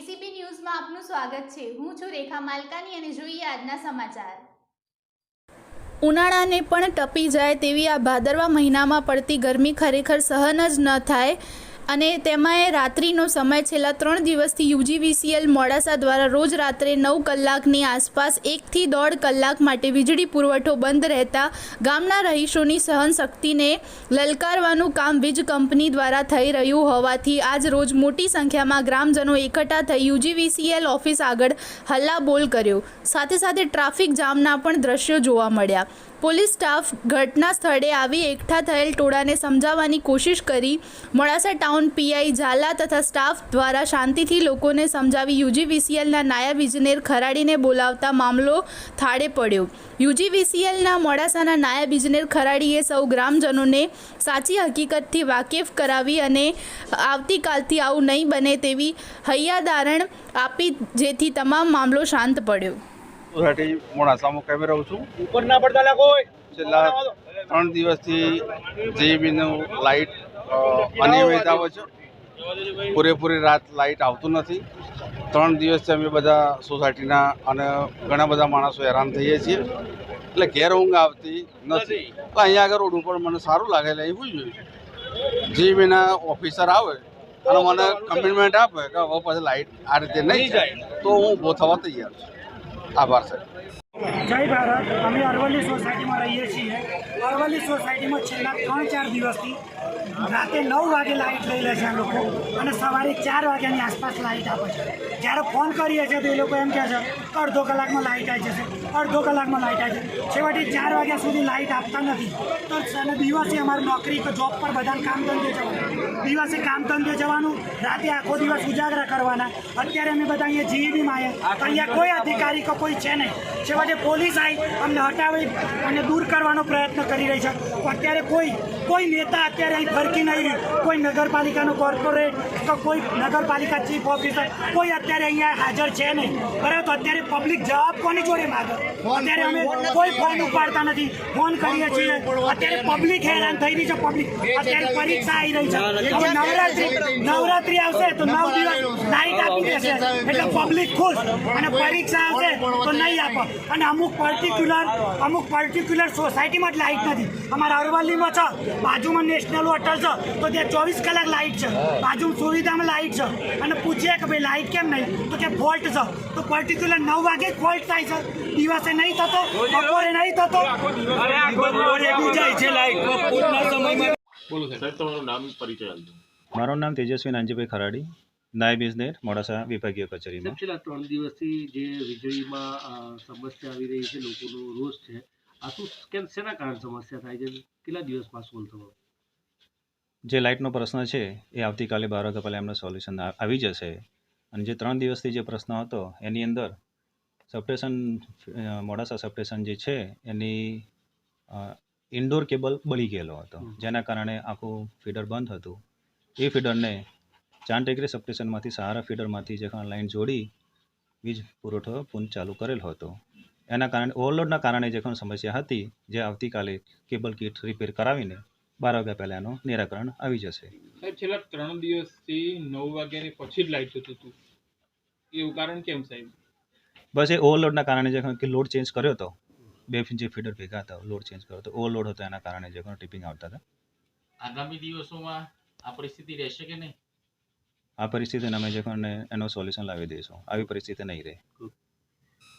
એબીસીપી ન્યૂઝમાં આપનું સ્વાગત છે. હું છું રેખા માલકાની અને જોઈએ આજના સમાચાર. ઉનાળાને પણ ટપી જાય તેવી આ ભાદરવા મહિનામાં પડતી ગરમી ખરેખર સહન જ ન થાય. અને તેમાં રાત્રિનો સમય છેલ્લા ત્રણ દિવસથી યુજીવીસીએલ મોડાસા દ્વારા રોજ રાત્રે નવ કલાકની આસપાસ એકથી દોઢ કલાક માટે વીજળી પુરવઠો બંધ રહેતા ગામના રહીશોની સહનશક્તિને લલકારવાનું કામ વીજ કંપની દ્વારા થઈ રહ્યું હોવાથી આજ રોજ મોટી સંખ્યામાં ગ્રામજનો એકઠા થઈ યુજીવીસીએલ ઓફિસ આગળ હલ્લાબોલ કર્યો. સાથે સાથે ટ્રાફિક જામના પણ દ્રશ્યો જોવા મળ્યા. પોલીસ સ્ટાફ ઘટના સ્થળે આવી એકઠા થયેલ ટોળાને સમજાવવાની કોશિશ કરી મોડાસા ટાઉન પીઆઈ ઝાલા તથા સ્ટાફ દ્વારા શાંતિથી લોકોને સમજાવી યુજીવીસીએલના નાયબ ઇજનેર ખરાડીને બોલાવતા મામલો થાળે પડ્યો. યુજીવીસીએલના મોડાસાના નાયબ ઇજનેર ખરાડીએ સૌ ગ્રામજનોને સાચી હકીકતથી વાકેફ કરાવી અને આવતીકાલથી આવું નહીં બને તેવી હૈયાદારણ આપી, જેથી તમામ મામલો શાંત પડ્યો. સોસાયટી મોડાસામાં કેમી રહું છું. ઉપર ના પડતા લાગો છેલ્લા ત્રણ દિવસથી જીબીનું લાઇટ અનિયમિત આવે છે. પૂરેપૂરી રાત લાઇટ આવતું નથી. ત્રણ દિવસથી અમે બધા સોસાયટીના અને ઘણા બધા માણસો હેરાન થઈએ છીએ. એટલે ઘેર ઊંઘ આવતી નથી. અહીંયા આગળ રોડ ઉપર મને સારું લાગે એટલે એવું જોયું જીબીના ઓફિસર આવે અને મને કમિટમેન્ટ આપે કે હવે પછી લાઇટ આ રીતે નહીં જાય. તો હું થવા તૈયાર છું. આભાર સાહેબ જય ભારત. અમે અરવલ્લી સોસાયટીમાં રહીએ છીએ. અરવલ્લી સોસાયટીમાં છેલ્લા ત્રણ ચાર દિવસથી રાતે નવ વાગે લાઇટ લઈ લે છે લોકો અને સવારે ચાર વાગ્યાની આસપાસ લાઇટ આપે છે. જ્યારે ફોન કરીએ છીએ તો એ લોકો એમ કહે છે અડધો કલાકમાં લાઇટ આવી જશે. અડધો કલાકમાં લાઇટ આવી છેવટે ચાર વાગ્યા સુધી લાઇટ આપતા નથી. તો દિવસે અમારે નોકરી કે જોબ પર બધાને કામ ધંધે જવાનું. દિવસે કામ ધંધે જવાનું, રાતે આખો દિવસ ઉજાગરા કરવાના. અત્યારે અમે બધા અહીંયા જીવીમાં આવ્યા અહીંયા કોઈ અધિકારી કે કોઈ છે નહીં. છેવટે પોલીસ આવી અમને હટાવી અને દૂર કરવાનો પ્રયત્ન કરી રહી છે. અત્યારે કોઈ કોઈ નેતા અત્યારે અહીં ફરકી નહીં રહ્યું કોઈ નગરપાલિકાનો કોર્પોરેટ કે કોઈ નગરપાલિકા ચીફ ઓફિસર કોઈ અત્યારે અહીંયા હાજર છે નહીં. બરાબર અત્યારે પબ્લિક જવાબ કોની જોડે માગે? અત્યારે અમે કોઈ ફોન ઉપાડતા નથી. ફોન કરીએ છીએ. અત્યારે પબ્લિક હેરાન થઈ રહી છે પબ્લિક અત્યારે પરીક્ષા આવી રહી છે. નવરાત્રી નવરાત્રી આવશે તો નવ દિવસ એટલે પબ્લિક ખુશ. અને પરીક્ષા આવશે તો નહીં આપો. અને અમુક પર્ટિક્યુલર અમુક પર્ટિક્યુલર સોસાયટીમાં જ લાઇટ નથી. અમારા અરવલ્લીમાં છે બાજુમાં નેશનલ હોટલ છે તો ત્યાં ચોવીસ કલાક લાઇટ છે. બાજુમાં સુવિધામાં લાઇટ છે. અને પૂછીએ કે ભાઈ લાઇટ કેમ નહીં? તો કે ફોલ્ટ છે. તો પર્ટિક્યુલર નવ વાગે જ ફોલ્ટ થાય છે. દિવસે નહીં થતો બપોરે નહીં થતો. સાહેબ તમારું નામ પરિચય આપજો મારું નામ તેજસ્વી નાનજીભાઈ ખરાડી. નાયબ ઇજનેર મોડાસા વિભાગીય કચેરીમાં. છેલ્લા ત્રણ દિવસથી જે વીજળીમાં સમસ્યા આવી રહી છે લોકોનો રોષ છે આ શું કેમ શેના કારણે સમસ્યા થાય છે કેટલા દિવસમાં સોલ્વ થવો? જે લાઇટનો પ્રશ્ન છે એ આવતીકાલે બાર વાગ્યા પહેલાં એમનો સોલ્યુશન આવી જશે. અને જે ત્રણ દિવસથી જે પ્રશ્ન હતો એની અંદર સબસ્ટેશન મોડાસા સબસ્ટેશન જે છે એની ઇન્ડોર કેબલ બળી ગયેલો હતો. જેના કારણે આખું ફીડર બંધ હતું. એ ફીડરને ચાંદ ટેકરી સબસ્ટેશનમાંથી સહારા ફીડરમાંથી જે લાઇન જોડી વીજ પુરવઠો પુન ચાલુ કરેલ હતો. એના કારણે ઓવરલોડના કારણે જે પણ સમસ્યા હતી જે આવતીકાલે કેબલ કીટ રિપેર કરાવીને બાર વાગ્યા પહેલાં એનું નિરાકરણ આવી જશે. સાહેબ છેલ્લા ત્રણ દિવસથી નવ વાગ્યાની પછી જ લાઇટ જતું હતું. એવું કારણ કેમ સાહેબ? બસ એ ઓવરલોડના કારણે જે કે લોડ ચેન્જ કર્યો હતો. બે જે ફીડર ભેગા હતા લોડ ચેન્જ કર્યો હતો. ઓવરલોડ હતો એના કારણે જે પણ ટિપિંગ આવતા હતા. આગામી દિવસોમાં આ પરિસ્થિતિ રહેશે કે નહીં? આ પરિસ્થિતિને અમે જે કોને એનો સોલ્યુશન લાવી દઈશું. આવી પરિસ્થિતિ નહીં રહે.